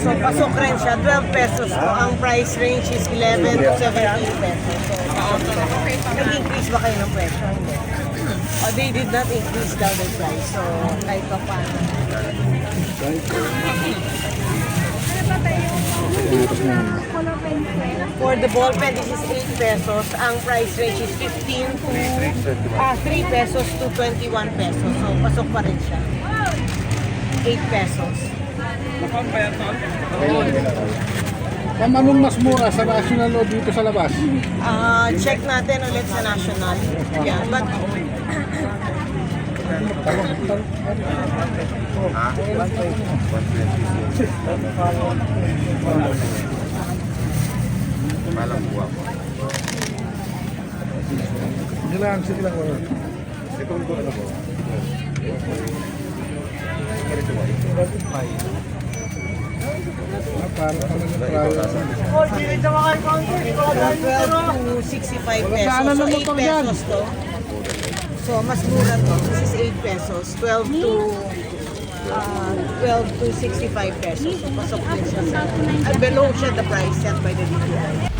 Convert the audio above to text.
So, pasok rin siya. 12 pesos po. Ang price range is 11 to 17 pesos. So. Nag-increase ba kayo ng presyo? Oh, they did not increase daw the price. So, kahit pa paano. For the ball pen, this is 8 pesos. Ang price range is 15 to ah, 3 pesos to 21 pesos. So, pasok pa rin siya. 8 pesos. Ma'am, anong mas mura sa national o dito sa labas? Ah, check natin ulit sa national. Yeah, but Malang buwak. Sige lang, sige lang. wala. Ah, para ka lang trial. 12 to 65 pesos. So, naman 8 pag yan? pesos to. So, mas mura to. This is 8 pesos. 12 to ah, 12 to 65 pesos. So, pasok din siya sa... ah, below siya the price set by the DTI.